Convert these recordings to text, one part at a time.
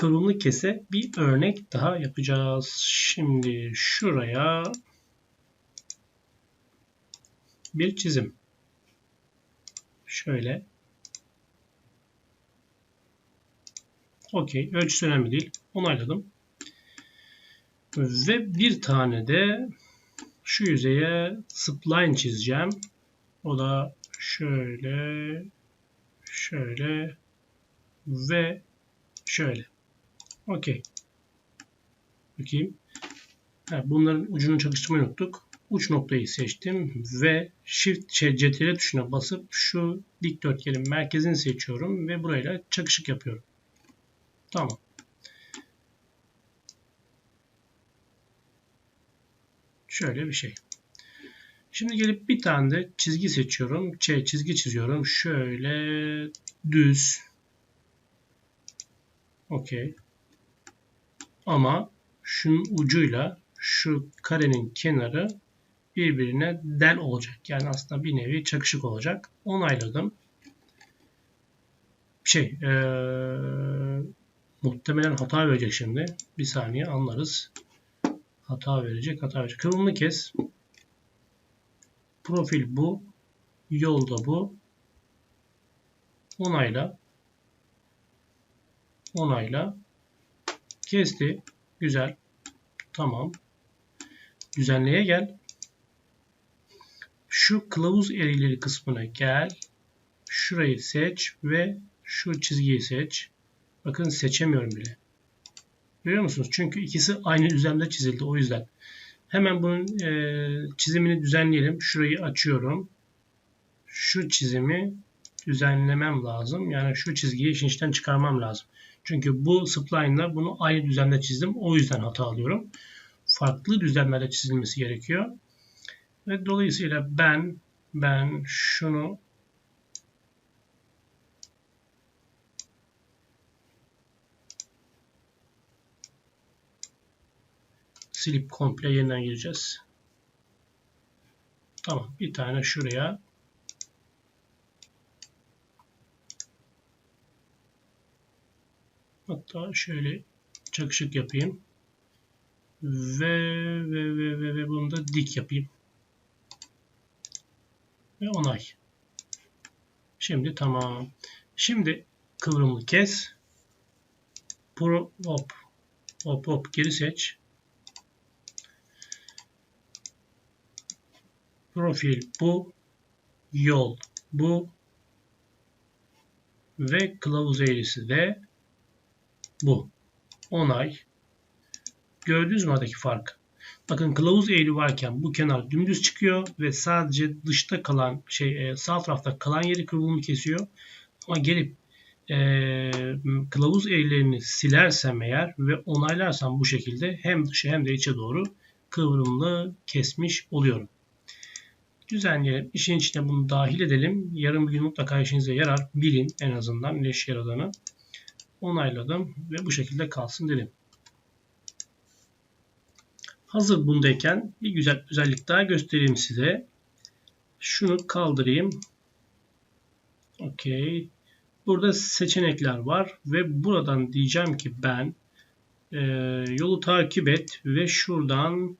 kıvrımlı kese bir örnek daha yapacağız. Şimdi şuraya bir çizim. Şöyle. Okey. Ölçüsü önemli değil. Onayladım. Ve bir tane de şu yüzeye spline çizeceğim. O da şöyle şöyle ve şöyle. Okey. Bakayım. Ha, bunların ucunu çalıştırmayı unuttuk. Uç noktayı seçtim ve Shift CTRL tuşuna basıp şu dikdörtgenin merkezini seçiyorum ve burayla çakışık yapıyorum. Tamam. Şöyle bir şey. Şimdi gelip bir tane de çizgi seçiyorum. Şey, çizgi çiziyorum. Şöyle düz. Okey. Ama şunun ucuyla şu karenin kenarı birbirine del olacak. Yani aslında bir nevi çakışık olacak. Onayladım. Şey, ee, muhtemelen hata verecek şimdi. Bir saniye anlarız. Hata verecek, hata verecek. Kıvrımını kes. Profil bu. Yolda bu. Onayla. Onayla. Kesti. Güzel. Tamam. Düzenleye gel. Şu kılavuz eğrileri kısmına gel. Şurayı seç ve şu çizgiyi seç. Bakın seçemiyorum bile. Görüyor musunuz? Çünkü ikisi aynı düzlemde çizildi. O yüzden. Hemen bunun e, çizimini düzenleyelim. Şurayı açıyorum. Şu çizimi düzenlemem lazım. Yani şu çizgiyi işin içten çıkarmam lazım. Çünkü bu spline'la bunu aynı düzlemde çizdim. O yüzden hata alıyorum. Farklı düzlemlerde çizilmesi gerekiyor. Ve dolayısıyla ben ben şunu silip komple yeniden gireceğiz. Tamam. Bir tane şuraya hatta şöyle çakışık yapayım. Ve ve ve ve, ve bunu da dik yapayım. Ve onay. Şimdi tamam. Şimdi kıvrımlı kes. Pro hop hop hop geri seç. Profil bu. Yol bu. Ve kılavuz eğrisi de bu. Onay. Gördünüz mü aradaki fark? Bakın kılavuz eğri varken bu kenar dümdüz çıkıyor ve sadece dışta kalan şey e, sağ tarafta kalan yeri kıvrımını kesiyor. Ama gelip e, kılavuz eğrilerini silersem eğer ve onaylarsam bu şekilde hem dışı hem de içe doğru kıvrımlı kesmiş oluyorum düzenleyelim. İşin içine bunu dahil edelim. Yarın bir gün mutlaka işinize yarar. Bilin en azından işe yaradığını. Onayladım ve bu şekilde kalsın dedim. Hazır bundayken bir güzel özellik daha göstereyim size. Şunu kaldırayım. Okey. Burada seçenekler var ve buradan diyeceğim ki ben e, yolu takip et ve şuradan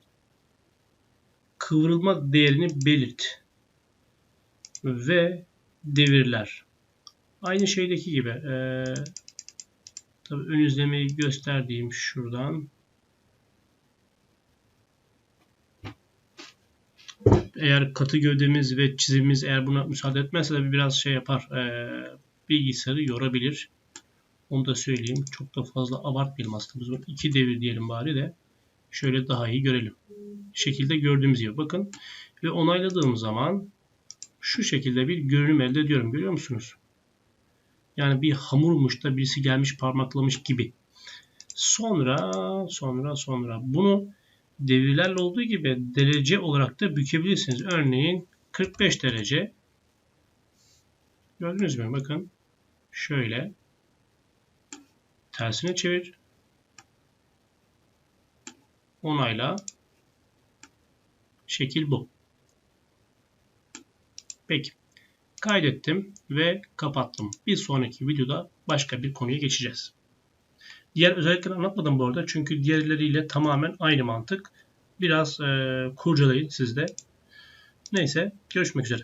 kıvrılma değerini belirt ve devirler. Aynı şeydeki gibi. Ee, tabii ön izlemeyi gösterdiğim şuradan. Eğer katı gövdemiz ve çizimimiz eğer buna müsaade etmezse de biraz şey yapar. E, bilgisayarı yorabilir. Onu da söyleyeyim. Çok da fazla abartmayalım aslında. Biz iki devir diyelim bari de şöyle daha iyi görelim. Şekilde gördüğümüz gibi bakın. Ve onayladığım zaman şu şekilde bir görünüm elde ediyorum. Görüyor musunuz? Yani bir hamurmuş da birisi gelmiş parmaklamış gibi. Sonra sonra sonra bunu devirlerle olduğu gibi derece olarak da bükebilirsiniz. Örneğin 45 derece. Gördünüz mü? Bakın. Şöyle. Tersine çevir onayla. Şekil bu. Peki. Kaydettim ve kapattım. Bir sonraki videoda başka bir konuya geçeceğiz. Diğer özellikleri anlatmadım bu arada. Çünkü diğerleriyle tamamen aynı mantık. Biraz e, kurcalayın sizde. Neyse görüşmek üzere.